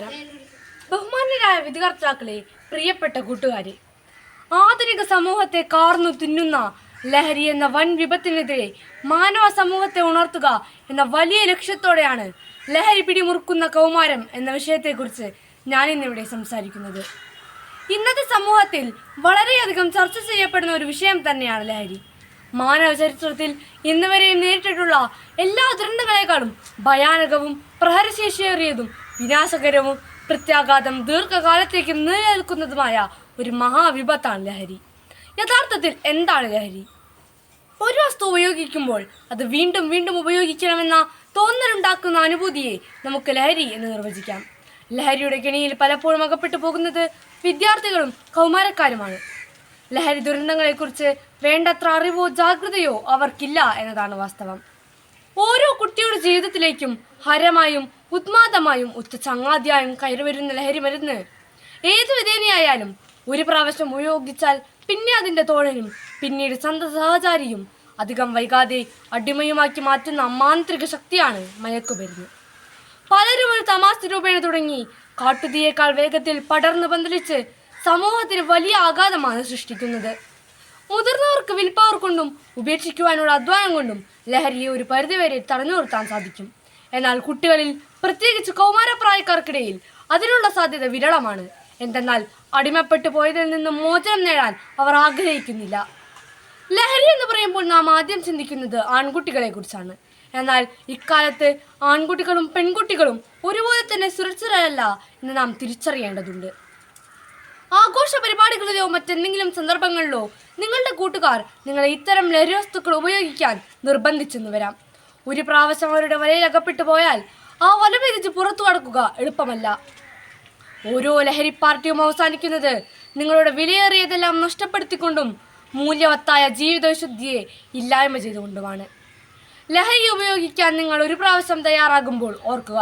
നമസ്കാരം. ബഹുമാന്യരായ വിധികർത്താക്കളെ പ്രിയപ്പെട്ട കൂട്ടുകാരെ ആധുനിക സമൂഹത്തെ കാർന്നു തിന്നുന്ന ലഹരി എന്ന വൻ വിപത്തിനെതിരെ മാനവ സമൂഹത്തെ ഉണർത്തുക എന്ന വലിയ ലക്ഷ്യത്തോടെയാണ് ലഹരി പിടിമുറുക്കുന്ന കൗമാരം എന്ന വിഷയത്തെക്കുറിച്ച് ഞാൻ ഇന്നിവിടെ സംസാരിക്കുന്നത്. ഇന്നത്തെ സമൂഹത്തിൽ വളരെയധികം ചർച്ച ചെയ്യപ്പെടുന്ന ഒരു വിഷയം തന്നെയാണ് ലഹരി. മാനവ ചരിത്രത്തിൽ ഇന്നുവരെയും നേരിട്ടിട്ടുള്ള എല്ലാ ദുരന്തങ്ങളെക്കാളും ഭയാനകവും പ്രഹരശേഷിയേറിയതും വിനാശകരവും പ്രത്യാഘാതം ദീർഘകാലത്തേക്ക് നിലനിൽക്കുന്നതുമായ ഒരു മഹാവിപത്താണ് ലഹരി. യഥാർത്ഥത്തിൽ എന്താണ് ലഹരി? ഒരു വസ്തു ഉപയോഗിക്കുമ്പോൾ അത് വീണ്ടും വീണ്ടും ഉപയോഗിക്കണമെന്ന തോന്നലുണ്ടാക്കുന്ന അനുഭൂതിയെ നമുക്ക് ലഹരി എന്ന് നിർവചിക്കാം. ലഹരിയുടെ കെണിയിൽ പലപ്പോഴും അകപ്പെട്ടു പോകുന്നത് വിദ്യാർത്ഥികളും കൗമാരക്കാരുമാണ്. ലഹരി ദുരന്തങ്ങളെക്കുറിച്ച് വേണ്ടത്ര അറിവോ ജാഗ്രതയോ അവർക്കില്ല എന്നതാണ് വാസ്തവം. ഓരോ കുട്ടിയുടെ ജീവിതത്തിലേക്കും ഹരമായും ഉത്മാദമായും ഉച്ച ചങ്ങാതിയായും കയറിവരുന്ന ലഹരി മരുന്ന്. ഏതു വിധേനയായാലും ഒരു പ്രാവശ്യം ഉപയോഗിച്ചാൽ പിന്നെ അതിന്റെ തോഴനും പിന്നീട് സന്ത സഹചാരിയും അധികം വൈകാതെ അടിമയുമാക്കി മാറ്റുന്ന അമാന്ത്രിക ശക്തിയാണ് മയക്കുമരുന്ന്. പലരും ഒരു തമാശ രൂപേണ തുടങ്ങി കാട്ടുതീയേക്കാൾ വേഗത്തിൽ പടർന്നു പന്തലിച്ച് സമൂഹത്തിന് വലിയ ആഘാതമാണ് സൃഷ്ടിക്കുന്നത്. മുതിർന്നവർക്ക് വിൽപ്പവർ കൊണ്ടും ഉപേക്ഷിക്കുവാനുള്ള അധ്വാനം കൊണ്ടും ലഹരിയെ ഒരു പരിധിവരെ തടഞ്ഞു നിർത്താൻ സാധിക്കും. എന്നാൽ കുട്ടികളിൽ പ്രത്യേകിച്ച് കൗമാരപ്രായക്കാർക്കിടയിൽ അതിനുള്ള സാധ്യത വിരളമാണ്. എന്തെന്നാൽ അടിമപ്പെട്ടു പോയതിൽ നിന്ന് മോചനം നേടാൻ അവർ ആഗ്രഹിക്കുന്നില്ല. ലഹരി എന്ന് പറയുമ്പോൾ നാം ആദ്യം ചിന്തിക്കുന്നത് ആൺകുട്ടികളെ കുറിച്ചാണ് എന്നാൽ ഇക്കാലത്ത് ആൺകുട്ടികളും പെൺകുട്ടികളും ഒരുപോലെ തന്നെ സുരക്ഷിതരല്ല എന്ന് നാം തിരിച്ചറിയേണ്ടതുണ്ട്. ആഘോഷ പരിപാടികളിലോ മറ്റെന്തെങ്കിലും സന്ദർഭങ്ങളിലോ നിങ്ങളുടെ കൂട്ടുകാർ നിങ്ങളെ ഇത്തരം ലഹരി വസ്തുക്കൾ ഉപയോഗിക്കാൻ നിർബന്ധിച്ചെന്ന് വരാം. ഒരു പ്രാവശ്യം അവരുടെ വലയിൽ അകപ്പെട്ടു പോയാൽ ആ വല വിരിച്ച് പുറത്തു കടക്കുക എളുപ്പമല്ല. ഓരോ ലഹരി പാർട്ടിയും അവസാനിക്കുന്നത് നിങ്ങളുടെ വിലയേറിയതെല്ലാം നഷ്ടപ്പെടുത്തിക്കൊണ്ടും മൂല്യവത്തായ ജീവിതവിശുദ്ധിയെ ഇല്ലായ്മ ചെയ്തുകൊണ്ടുമാണ്. ലഹരി ഉപയോഗിക്കാൻ നിങ്ങൾ ഒരു പ്രാവശ്യം തയ്യാറാകുമ്പോൾ ഓർക്കുക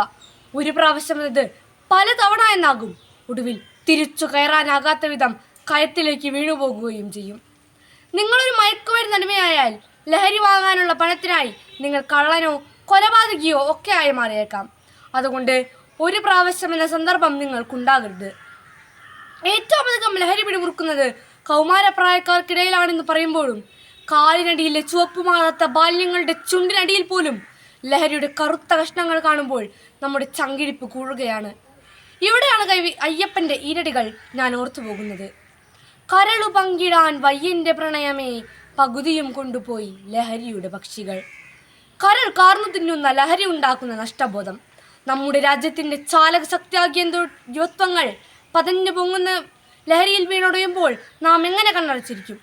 ഒരു പ്രാവശ്യം എന്നത് പലതവണ എന്നാകും. ഒടുവിൽ തിരിച്ചു കയറാനാകാത്ത വിധം കയത്തിലേക്ക് വീണുപോകുകയും ചെയ്യും. നിങ്ങളൊരു മയക്കുമരുന്ന് അടിമയായാൽ ലഹരി വാങ്ങാനുള്ള പണത്തിനായി നിങ്ങൾ കള്ളനോ കൊലപാതകിയോ ഒക്കെ ആയി മാറിയേക്കാം. അതുകൊണ്ട് ഒരു പ്രാവശ്യം എന്ന സന്ദർഭം നിങ്ങൾക്കുണ്ടാകരുത്. ഏറ്റവും അധികം ലഹരി പിടിമുറുക്കുന്നത് കൗമാരപ്രായക്കാർക്കിടയിലാണെന്ന് പറയുമ്പോഴും കാലിനടിയിലെ ചുവപ്പ് മാറാത്ത ബാല്യങ്ങളുടെ ചുണ്ടിനടിയിൽ പോലും ലഹരിയുടെ കറുത്ത കഷ്ണങ്ങൾ കാണുമ്പോൾ നമ്മുടെ ചങ്കിടിപ്പ് കൂടുകയാണ്. ഇവിടെയാണ് കവി അയ്യപ്പന്റെ ഈരടികൾ ഞാൻ ഓർത്തു പോകുന്നത്. കരളു പങ്കിടാൻ വയ്യന്റെ പ്രണയമേ പകുതിയും കൊണ്ടുപോയി ലഹരിയുടെ പക്ഷികൾ. കരൾ കാർന്നു തിന്നുന്ന ലഹരി ഉണ്ടാക്കുന്ന നഷ്ടബോധം. നമ്മുടെ രാജ്യത്തിന്റെ ചാലക ശക്തിയാകിയ യുവത്വങ്ങൾ പതഞ്ഞു പൊങ്ങുന്ന ലഹരിയിൽ വീണൊടയുമ്പോൾ നാം എങ്ങനെ കണ്ണടച്ചിരിക്കും?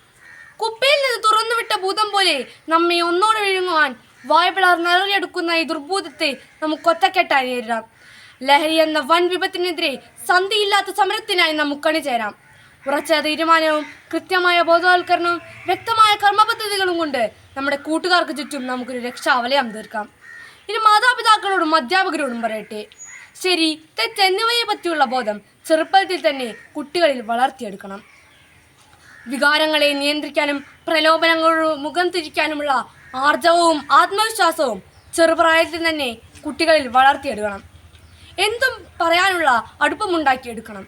കുപ്പയിൽ നിന്ന് തുറന്നുവിട്ട ഭൂതം പോലെ നമ്മെ ഒന്നോട് വിഴുങ്ങുവാൻ വായ്പിളർ നിറഞ്ഞെടുക്കുന്ന ഈ ദുർഭൂതത്തെ നമുക്ക് ഒറ്റക്കെട്ടായി നേരിടാം. ലഹരി എന്ന വൻ വിപത്തിനെതിരെ സന്ധിയില്ലാത്ത സമരത്തിനായി നമുക്കണി ചേരാം. ഉറച്ച തീരുമാനവും കൃത്യമായ ബോധവൽക്കരണവും വ്യക്തമായ കർമ്മപദ്ധതികളും കൊണ്ട് നമ്മുടെ കൂട്ടുകാർക്ക് ചുറ്റും നമുക്കൊരു രക്ഷാവലയം തീർക്കാം. ഇനി മാതാപിതാക്കളോടും അധ്യാപകരോടും പറയട്ടെ. ശരി തെറ്റ് എന്നിവയെ പറ്റിയുള്ള ബോധം ചെറുപ്പത്തിൽ തന്നെ കുട്ടികളിൽ വളർത്തിയെടുക്കണം. വികാരങ്ങളെ നിയന്ത്രിക്കാനും പ്രലോഭനങ്ങളോട് മുഖം തിരിക്കാനുമുള്ള ആർജവവും ആത്മവിശ്വാസവും ചെറുപ്രായത്തിൽ തന്നെ കുട്ടികളിൽ വളർത്തിയെടുക്കണം. എന്തും പറയാനുള്ള അടുപ്പമുണ്ടാക്കിയെടുക്കണം.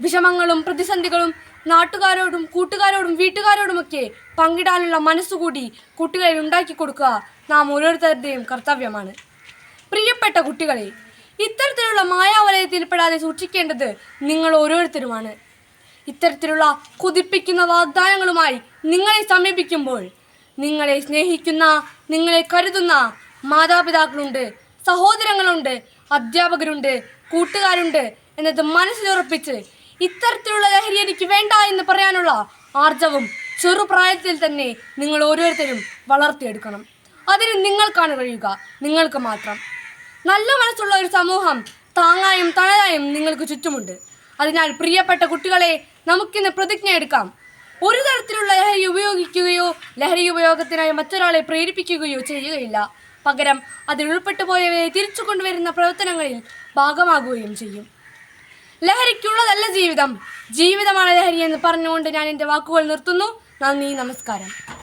വിഷമങ്ങളും പ്രതിസന്ധികളും നാട്ടുകാരോടും കൂട്ടുകാരോടും വീട്ടുകാരോടുമൊക്കെ പങ്കിടാനുള്ള മനസ്സുകൂടി കുട്ടികളിൽ ഉണ്ടാക്കി കൊടുക്കുക നാം ഓരോരുത്തരുടെയും കർത്തവ്യമാണ്. പ്രിയപ്പെട്ട കുട്ടികളെ ഇത്തരത്തിലുള്ള മായാവലയത്തിൽപ്പെടാതെ സൂക്ഷിക്കേണ്ടത് നിങ്ങൾ ഓരോരുത്തരുമാണ്. ഇത്തരത്തിലുള്ള കുതിപ്പിക്കുന്ന വാഗ്ദാനങ്ങളുമായി നിങ്ങളെ സമീപിക്കുമ്പോൾ നിങ്ങളെ സ്നേഹിക്കുന്ന നിങ്ങളെ കരുതുന്ന മാതാപിതാക്കളുണ്ട് സഹോദരങ്ങളുണ്ട് അധ്യാപകരുണ്ട് കൂട്ടുകാരുണ്ട് എന്നത് മനസ്സിലുറപ്പിച്ച് ഇത്തരത്തിലുള്ള ലഹരി എനിക്ക് വേണ്ട എന്ന് പറയാനുള്ള ആർജവും ചെറുപ്രായത്തിൽ തന്നെ നിങ്ങൾ ഓരോരുത്തരും വളർത്തിയെടുക്കണം. അതിന് നിങ്ങൾക്കാണ് കഴിയുക നിങ്ങൾക്ക് മാത്രം. നല്ല മനസ്സുള്ള ഒരു സമൂഹം താങ്ങായും തണലായും നിങ്ങൾക്ക് ചുറ്റുമുണ്ട്. അതിനാൽ പ്രിയപ്പെട്ട കുട്ടികളെ നമുക്കിന്ന് പ്രതിജ്ഞ എടുക്കാം. ഒരു തരത്തിലുള്ള ലഹരി ഉപയോഗിക്കുകയോ ലഹരി ഉപയോഗത്തിനായി മറ്റൊരാളെ പ്രേരിപ്പിക്കുകയോ ചെയ്യുകയില്ല. പകരം അതിൽ ഉൾപ്പെട്ടു പോയവയെ തിരിച്ചു കൊണ്ടുവരുന്ന പ്രവർത്തനങ്ങളിൽ ഭാഗമാകുകയും ചെയ്യും. ലഹരിക്കുള്ളതല്ല ജീവിതം. ജീവിതമാണ് ലഹരി എന്ന് പറഞ്ഞുകൊണ്ട് ഞാൻ എന്റെ വാക്കുകൾ നിർത്തുന്നു. നന്ദി നമസ്കാരം.